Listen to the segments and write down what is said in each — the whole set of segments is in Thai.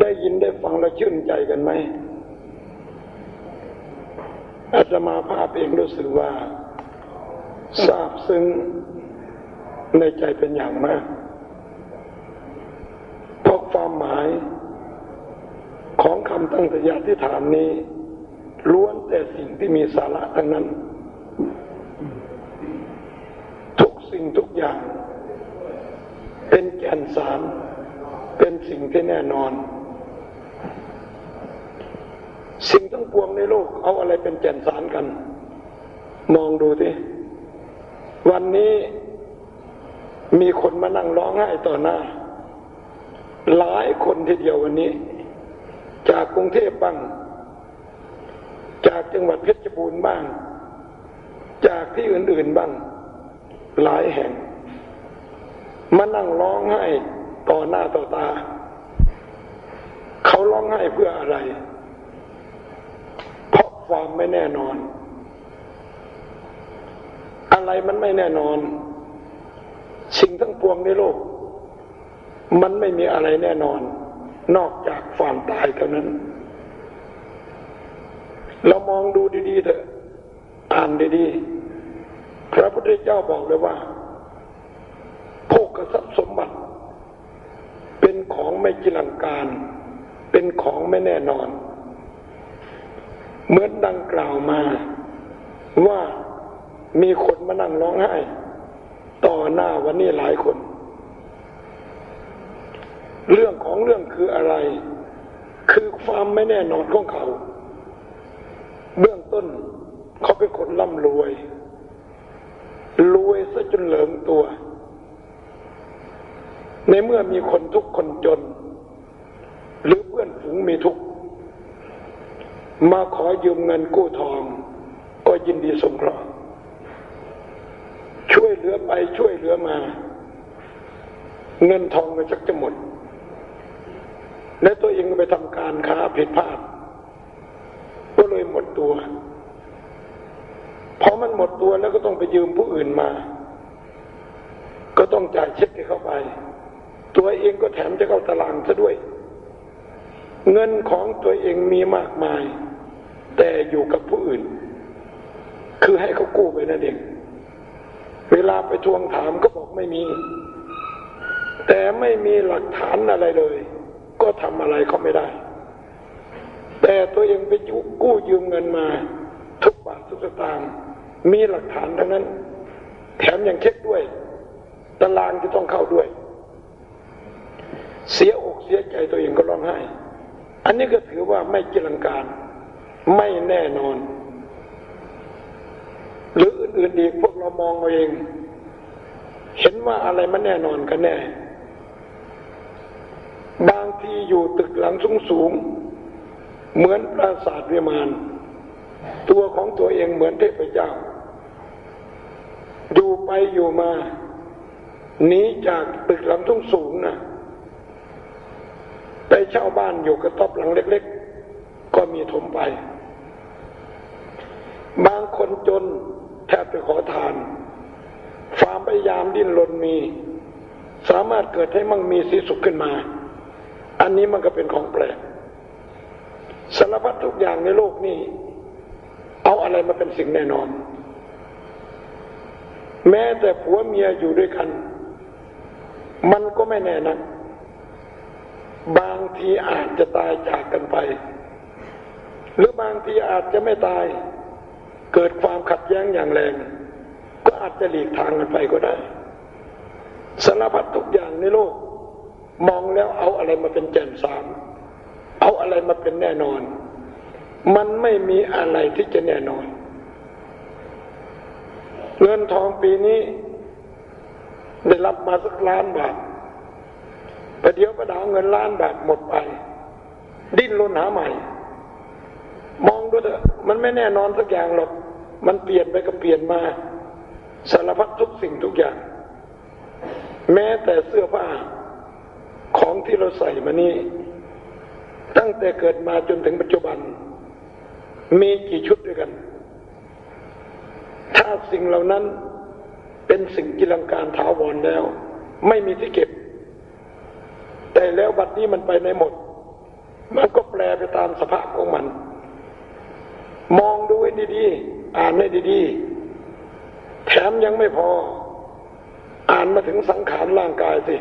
ได้ยินได้ฟังแล้วชื่นใจกันไหมอาตมาภาพเองรู้สึกว่าทราบซึ้งในใจเป็นอย่างมากเพราะความหมายของคำตั้งสยาธิฐานนี้ ล้วนแต่สิ่งที่มีสาระทั้งนั้น ทุกสิ่งทุกอย่าง เป็นแก่นสารเป็นสิ่งที่แน่นอน สิ่งทั้งปวงในโลกเอาอะไรเป็นแก่นสารกัน มองดูสิวันนี้มีคนมานั่งร้องไห้ต่อหน้า หลายคนทีเดียววันนี้ จากกรุงเทพบ้าง จากจังหวัดเพชรบูรณ์บ้าง จากที่อื่นๆบ้าง หลายแห่งมานั่งร้องไห้ต่อหน้าต่อตา เขาร้องไห้เพื่ออะไร เพราะความไม่แน่นอน อะไรมันไม่แน่นอน สิ่งทั้งปวงในโลก มันไม่มีอะไรแน่นอน นอกจากความตายเท่านั้น เรามองดูดีๆเถอะอ่านดีๆ พระพุทธเจ้าบอกเลยว่าโภกทรัพย์สมบัติ เป็นของไม่จิลังการ เป็นของไม่แน่นอน เหมือนดังกล่าวมา ว่ามีคนมานั่งร้องไห้ต่อหน้าวันนี้หลายคน เรื่องของเรื่องคืออะไร คือความไม่แน่นอนของเขา เบื้องต้นเขาเป็นคนร่ำรวย รวยซะจนเหลิงตัว ในเมื่อมีคนทุกคนจน หรือเพื่อนฝูงมีทุกข์มาขอยืมเงินกู้ทอง ก็ยินดีสงเคราะห์ช่วยเหลือไปช่วยเหลือมา เงินทองก็ชักจะหมด และตัวเองก็ไปทำการค้าผิดพลาด ก็เลยหมดตัวพอมันหมดตัวแล้วก็ต้องไปยืมผู้อื่นมา ก็ต้องจ่ายเช็คให้เข้าไป ตัวเองก็แถมจะเข้าตารางซะด้วย เงินของตัวเองมีมากมาย แต่อยู่กับผู้อื่น คือให้เขากู้ไปนั่นเองเวลาไปทวงถามก็บอกไม่มี แต่ไม่มีหลักฐานอะไรเลย ก็ทำอะไรเขาไม่ได้ แต่ตัวเองไปกู้ยืมเงินมา ทุกบาททุกสตางค์มีหลักฐานทั้งนั้น แถมยังเช็คด้วย ตารางจะต้องเข้าด้วย เสียอกเสียใจตัวเองก็ร้องไห้ อันนี้ก็ถือว่าไม่จิลังการ ไม่แน่นอน หรืออื่นๆอีกพวกเรามองเอาเอง เห็นว่าอะไรมันแน่นอนกันแน่ บางทีอยู่ตึกหลังสูงสูงเหมือนปราสาทวิมาน ตัวของตัวเองเหมือนเทพเจ้า อยู่ไปอยู่มาหนีจากตึกหลังสูงสูงนะ ไปเช่าบ้านอยู่กระต๊อบหลังเล็ก ๆ ก็มีถมไป บางคนจนแทบไปขอทานความพยายามดิ้นรนมี สามารถเกิดให้มั่งมีสีสุขขึ้นมา อันนี้มันก็เป็นของแปลกสารพัดทุกอย่างในโลกนี้ เอาอะไรมาเป็นสิ่งแน่นอน แม้แต่ผัวเมียอยู่ด้วยกัน มันก็ไม่แน่นัก บางทีอาจจะตายจากกันไป หรือบางทีอาจจะไม่ตาย เกิดความขัดแย้งอย่างแรง ก็อาจจะหลีกทางกันไปก็ได้สารพัดทุกอย่างในโลก มองแล้วเอาอะไรมาเป็นแจ่นสาม เอาอะไรมาเป็นแน่นอน มันไม่มีอะไรที่จะแน่นอนเงินทองปีนี้ ได้รับมาสักล้านบาท เดี๋ยวประดาวเงินล้านบาทหมดไป ดิ้นรนหาใหม่ มองดูเถอะมันไม่แน่นอนสักอย่างหรอก มันเปลี่ยนไปก็เปลี่ยนมาสารพัดทุกสิ่งทุกอย่าง แม้แต่เสื้อผ้าของที่เราใส่มานี้ตั้งแต่เกิดมาจนถึงปัจจุบัน มีกี่ชุดด้วยกัน ถ้าสิ่งเหล่านั้นเป็นสิ่งกิลังการถาวรแล้ว ไม่มีที่เก็บ แต่แล้วบัดนี้มันไปในหมด มันก็แปลไปตามสภาพของมัน มองดูให้ดีๆ อ่านให้ดีๆ แถมยังไม่พอ อ่านมาถึงสังขารร่างกายสิ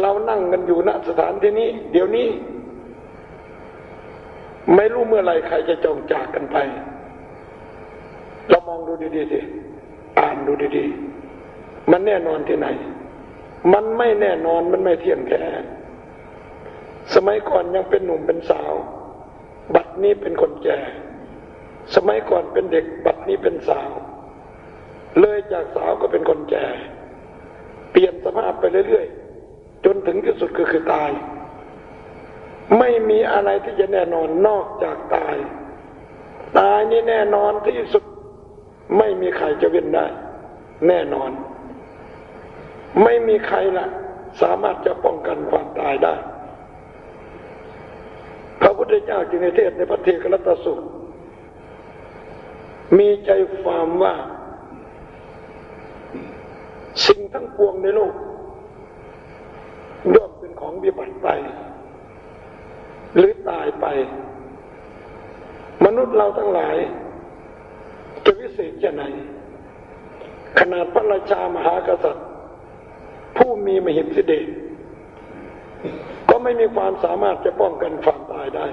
เรานั่งกันอยู่ณสถานที่นี้ เดี๋ยวนี้ ไม่รู้เมื่อไรใครจะจองจากกันไป เรามองดูดีๆสิ อ่านดูดีๆ มันแน่นอนที่ไหน มันไม่แน่นอนมันไม่เที่ยงแท้สมัยก่อนยังเป็นหนุ่มเป็นสาว บัดนี้เป็นคนแก่ สมัยก่อนเป็นเด็ก บัดนี้เป็นสาว เลยจากสาวก็เป็นคนแก่ เปลี่ยนสภาพไปเรื่อยๆ จนถึงที่สุดก็คือตาย ไม่มีอะไรที่จะแน่นอนนอกจากตาย ตายนี่แน่นอนที่สุด ไม่มีใครจะเว้นได้ แน่นอน ไม่มีใครละสามารถจะป้องกันความตายได้ พระพุทธเจ้าจึงในเทศในพระเทกรัตสุมีใจความว่า สิ่งทั้งปวงในโลกย่อมเป็นของวิบัติไป หรือตายไป มนุษย์เราทั้งหลาย จะวิเศษแค่ไหน ขนาดพระราชามหากษัตริย์ ผู้มีมหิทธิเดชก็ไม่มีความสามารถจะป้องกันความตายได้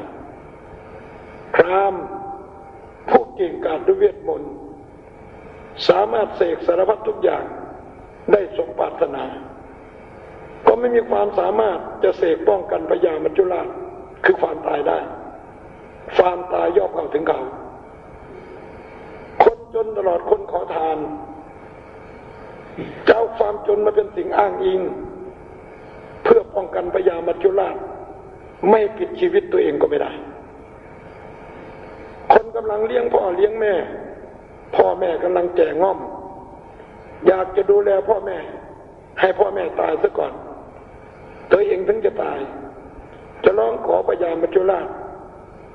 พรามผู้เก่งกาจด้วยเวทมนต์สามารถเสกสารพัดทุกอย่างได้สมปรารถนา ก็ไม่มีความสามารถจะเสกป้องกันพยามัจจุราชคือความตายได้ ความตายย่อมเข้าถึงเขา คนจนตลอดคนขอทาน จะเอาความจนมาเป็นสิ่งอ้างอิง เพื่อป้องกันพยามัจจุราช ไม่ปิดชีวิตตัวเองก็ไม่ได้ คนกำลังเลี้ยงพ่อเลี้ยงแม่ พ่อแม่กำลังแก่ง่อม อยากจะดูแลพ่อแม่ ให้พ่อแม่ตายซะก่อน ตัวเองถึงจะตาย จะร้องขอพยามัจจุราช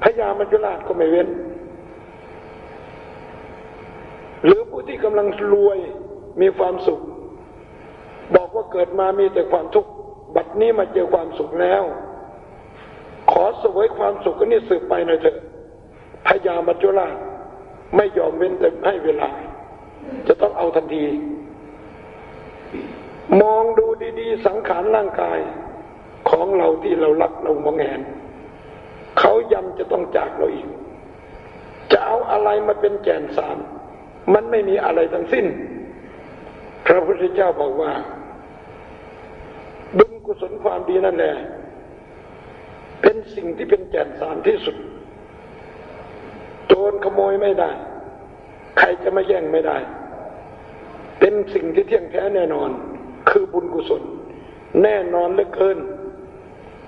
พยามัจจุราชก็ไม่เว้น หรือผู้ที่กำลังรวย มีความสุข บอกว่าเกิดมามีแต่ความทุกข์บัดนี้มาเจอความสุขแล้ว ขอสวยความสุขก็นี่สืบไปหน่อยเถอะพยามัจจุราชไม่ยอมเว้นแต่ให้เวลา จะต้องเอาทันที มองดูดี ๆ สังขารร่างกายของเราที่เรารักเรามองเห็นเขายำจะต้องจากเราอีก จะเอาอะไรมาเป็นแก่นสาร มันไม่มีอะไรทั้งสิ้น พระพุทธเจ้าบอกว่า บุญกุศลความดีนั่นแหละเป็นสิ่งที่เป็นแก่นสารที่สุด โจรขโมยไม่ได้ ใครจะมาแย่งไม่ได้ เป็นสิ่งที่เที่ยงแท้แน่นอน คือบุญกุศล แน่นอนเหลือเกิน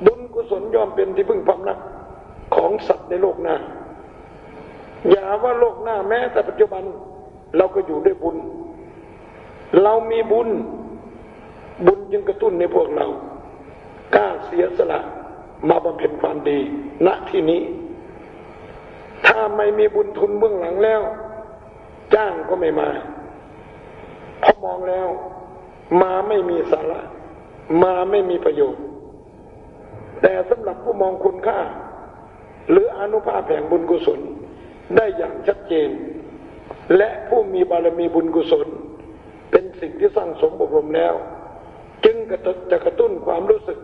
บุญกุศลย่อมเป็นที่พึ่งพำนักของสัตว์ในโลกหน้า อย่าว่าโลกหน้าแม้แต่ปัจจุบัน เราก็อยู่ด้วยบุญ เรามีบุญ บุญจึงกระตุ้นในพวกเรากล้าเสียสละมาบำเพ็ญความดีณที่นี้ ถ้าไม่มีบุญทุนเบื้องหลังแล้ว จ้างก็ไม่มาพอมองแล้ว มาไม่มีสาระ มาไม่มีประโยชน์ แต่สำหรับผู้มองคุณค่า หรืออนุภาพแห่งบุญกุศล ได้อย่างชัดเจน และผู้มีบารมีบุญกุศล สิ่งที่สร้างสมบรมแล้ว จึงจะกระตุ้นความรู้สึก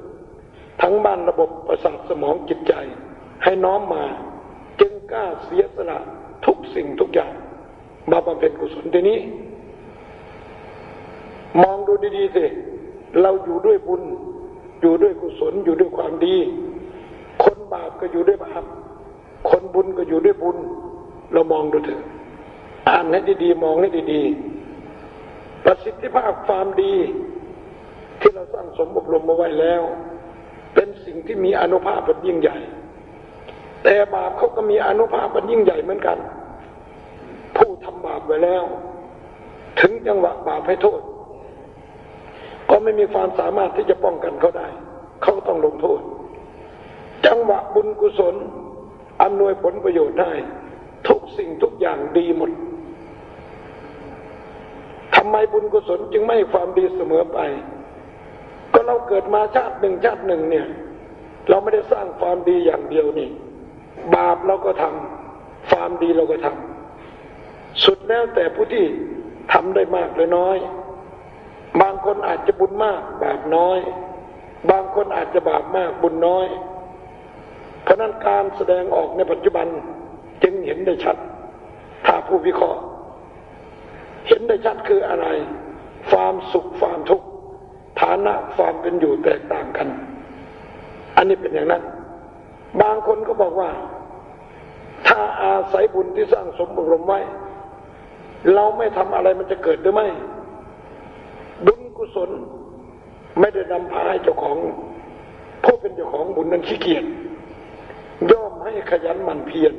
ทั้งบ้านระบบประสาทสมองจิตใจ ให้น้อมมา จึงกล้าเสียสละทุกสิ่งทุกอย่าง มาบำเพ็ญกุศลทีนี้ มองดูดีๆสิเราอยู่ด้วยบุญ อยู่ด้วยกุศลอยู่ด้วยความดี คนบาปก็อยู่ด้วยบาปคนบุญก็อยู่ด้วยบุญ เรามองดูเถอะอ่านให้ดีๆ มองให้ดีๆ ประสิทธิภาพความดี ที่เราสร้างสมอบรมมาไว้แล้ว เป็นสิ่งที่มีอนุภาพเป็นยิ่งใหญ่ แต่บาปเขาก็มีอนุภาพเป็นยิ่งใหญ่เหมือนกัน ผู้ทำบาปไว้แล้ว ถึงจังหวะบาปให้โทษ ก็ไม่มีความสามารถที่จะป้องกันเขาได้ เขาต้องลงโทษ จังหวะบุญกุศลอำนวยผลประโยชน์ได้ ทุกสิ่งทุกอย่างดีหมดำไมบุญกุศลจึงไม่ความดีเสมอไป ก็เราเกิดมาชาติหนึ่งชาติหนึ่งเนี่ย เราไม่ได้สร้างความดีอย่างเดียวนี่ บาปเราก็ทำความดีเราก็ทำสุดแล้วแต่ผู้ที่ทำได้มากหรือน้อย บางคนอาจจะบุญมาก บาปน้อย บางคนอาจจะบาปมากบุญน้อย เพราะนั้นการแสดงออกในปัจจุบันจึงเห็นได้ชัด ถ้าผู้วิเคราะห์ เห็นได้ชัดคืออะไร ความสุขความทุกข์ฐานะความเป็นอยู่แตกต่างกัน อันนี้เป็นอย่างนั้น บางคนก็บอกว่า ถ้าอาศัยบุญที่สร้างสมบุรมไว้ เราไม่ทำอะไรมันจะเกิดหรือไม่ บุญกุศล ไม่ได้นำพาให้เจ้าของผู้เป็นเจ้าของบุญนั้นขี้เกียจย่อมให้ขยันหมั่นเพียร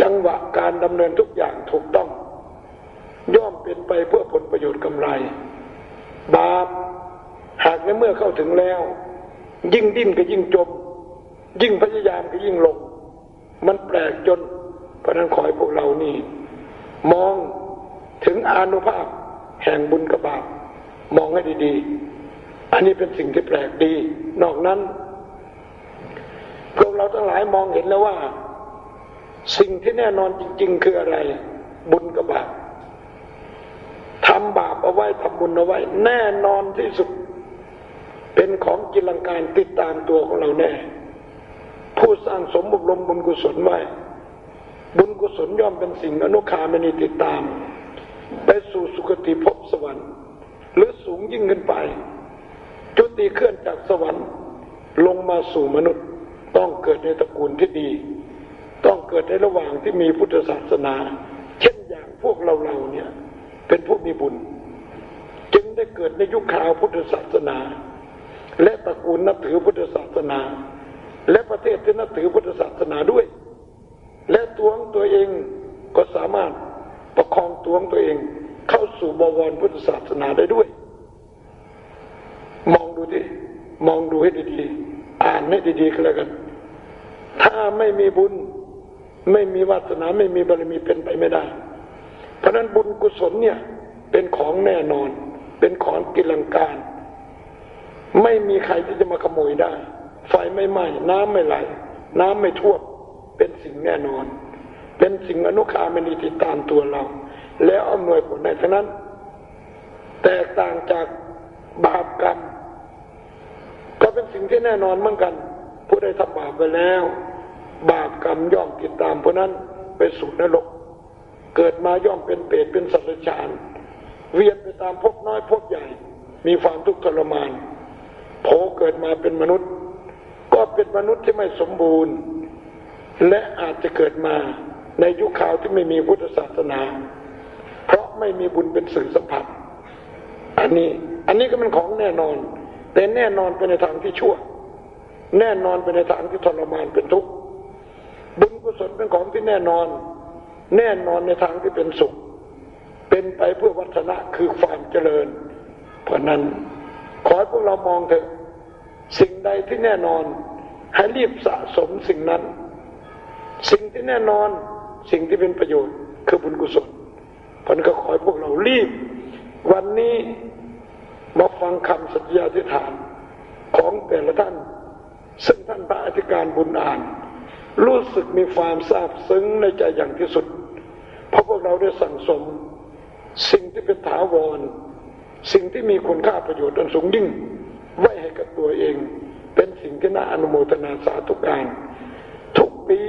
จังหวะการดำเนินทุกอย่างถูกต้อง เป็นไปเพื่อผลประโยชน์กำไร บาปหากในเมื่อเข้าถึงแล้ว ยิ่งดิ้นก็ยิ่งจม ยิ่งพยายามก็ยิ่งลง มันแปลกจนเพราะนั้นขอให้พวกเรานี่ มองถึงอานุภาพแห่งบุญกับบาปมองให้ดีๆ อันนี้เป็นสิ่งที่แปลกดี นอกนั้น พวกเราทั้งหลายมองเห็นแล้วว่า สิ่งที่แน่นอนจริง ๆ คืออะไร บุญกับบาปำบาปเอาไว้ทำบุญเอาไว้ แน่นอนที่สุด เป็นของกิลังการติดตามตัวของเราแน่ ผู้สร้างสมบุรมบุญกุศลไว้ บุญกุศลย่อมเป็นสิ่งอนุคามณีติดตาม ไปสู่สุคติภพสวรรค์ หรือสูงยิ่งขึ้นไป จุติเคลื่อนจากสวรรค์ ลงมาสู่มนุษย์ต้องเกิดในตระกูลที่ดี ต้องเกิดในระหว่างที่มีพุทธศาสนา เช่นอย่างพวกเราเราเนี่ย เป็นผู้มีบุญ จึงได้เกิดในยุคข่าวพุทธศาสนา และตระกูลนับถือพุทธศาสนา และประเทศที่นับถือพุทธศาสนาด้วย และตัวของตัวเองก็สามารถประคองตัวของตัวเองเข้าสู่บวรพุทธศาสนาได้ด้วย มองดูดิมองดูให้ดีๆอ่านให้ดีๆก็แล้วกัน ถ้าไม่มีบุญไม่มีวาสนาไม่มีบารมีเป็นไปไม่ได้ เพราะนั้นบุญกุศลเนี่ยเป็นของแน่นอน เป็นของกิลังการ ไม่มีใครที่จะมาขโมยได้ ไฟไม่ไหม้น้ำไม่ไหล น้ำไม่ท่วมเป็นสิ่งแน่นอน เป็นสิ่งอนุคามณีติดตามตัวเรา แล้วอำนวยผลในทั้งนั้น แตกต่างจากบาปกรรม ก็เป็นสิ่งที่แน่นอนเหมือนกัน ผู้ใดทำบาปไปแล้ว บาปกรรมย่อมติดตามผู้นั้นไปสู่นรก เกิดมาย่อมเป็นเปรตเป็นสัตว์ฉานเวียนไปตามภพน้อยภพใหญ่ มีความทุกข์ทรมานโผเกิดมาเป็นมนุษย์ ก็เป็นมนุษย์ที่ไม่สมบูรณ์ และอาจจะเกิดมาในยุคข่าวที่ไม่มีพุทธศาสนา เพราะไม่มีบุญเป็นสื่อสัมผัส อันนี้อันนี้ก็เป็นของแน่นอน แต่แน่นอนไปในทางที่ชั่ว แน่นอนไปในทางที่ทรมานเป็นทุกข์บุญกุศลเป็นของที่แน่นอน แน่นอนในทางที่เป็นสุข เป็นไปเพื่อวัฒนะคือความเจริญ เพราะนั้นขอให้พวกเรามองเถอะสิ่งใดที่แน่นอน ให้รีบสะสมสิ่งนั้น สิ่งที่แน่นอนสิ่งที่เป็นประโยชน์คือบุญกุศลเพราะนั้นก็ขอให้พวกเรารีบ วันนี้มาฟังคำสัญญาธิษฐานของแต่ละท่าน ซึ่งท่านพระอธิการบุญอ่าน รู้สึกมีความซาบซึ้งในใจอย่างที่สุด เพราะพวกเราได้สั่งสม สิ่งที่เป็นถาวร สิ่งที่มีคุณค่าประโยชน์อันสูงยิ่ง ไว้ให้กับตัวเอง เป็นสิ่งที่น่าอนุโมทนาสาธุการ ทุกปี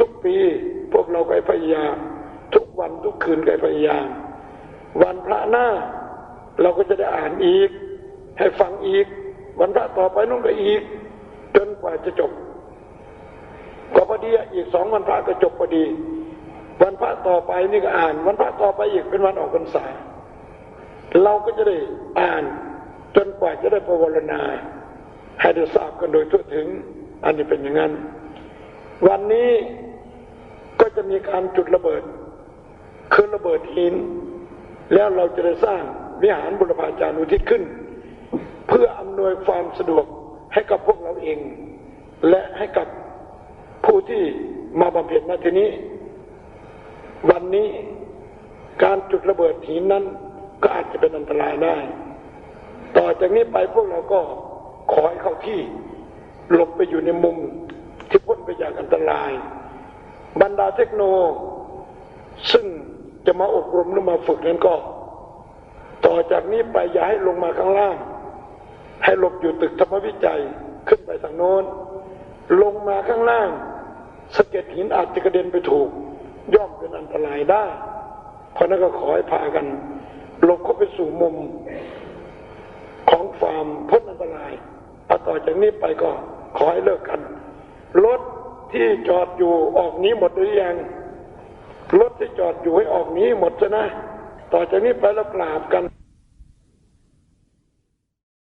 ทุกปี พวกเราก็พยายามทุกวันทุกคืนก็พยายามวันพระหน้า เราก็จะได้อ่านอีก ให้ฟังอีก วันพระต่อไปนู่นก็อีก จนกว่าจะจบก็พอดีอีกสองวันพระก็จบพอดี วันพระต่อไปนี่ก็อ่าน วันพระต่อไปอีกเป็นวันออกพรรษา เราก็จะได้อ่านจนกว่าจะได้ประวรณาให้ได้ทราบกันโดยทั่วถึง อันนี้เป็นอย่างนั้น วันนี้ก็จะมีการจุดระเบิด คือระเบิดหิน แล้วเราจะได้สร้างวิหารบุรพาจารุทิศขึ้น เพื่ออำนวยความสะดวกให้กับพวกเราเอง และให้กับผู้ที่มาบำเพ็ญมาที่นี้ วันนี้การจุดระเบิดหินนั้นก็อาจจะเป็นอันตรายได้ ต่อจากนี้ไปพวกเราก็ขอให้เข้าที่หลบไปอยู่ในมุมที่พ้นไปจากอันตราย บรรดาเทคโน ซึ่งจะมาอบรมหรือมาฝึกนั้นก็ ต่อจากนี้ไปอย่าให้ลงมาข้างล่าง ให้หลบอยู่ตึกธรรมวิจัยขึ้นไปทางโน้น ลงมาข้างล่างสะเก็ดหินอาจจะกระเด็นไปถูก ย่อมเป็นอันตรายได้ เพราะนั้นก็ขอให้พากันหลบเข้าไปสู่มุมของฟาร์มพ้นอันตรายเอาต่อจากนี้ไปก็ขอให้เลิกกัน รถที่จอดอยู่ออกนี้หมดหรือยัง รถที่จอดอยู่ให้ออกนี้หมดซะนะ ต่อจากนี้ไปแล้วกราบกัน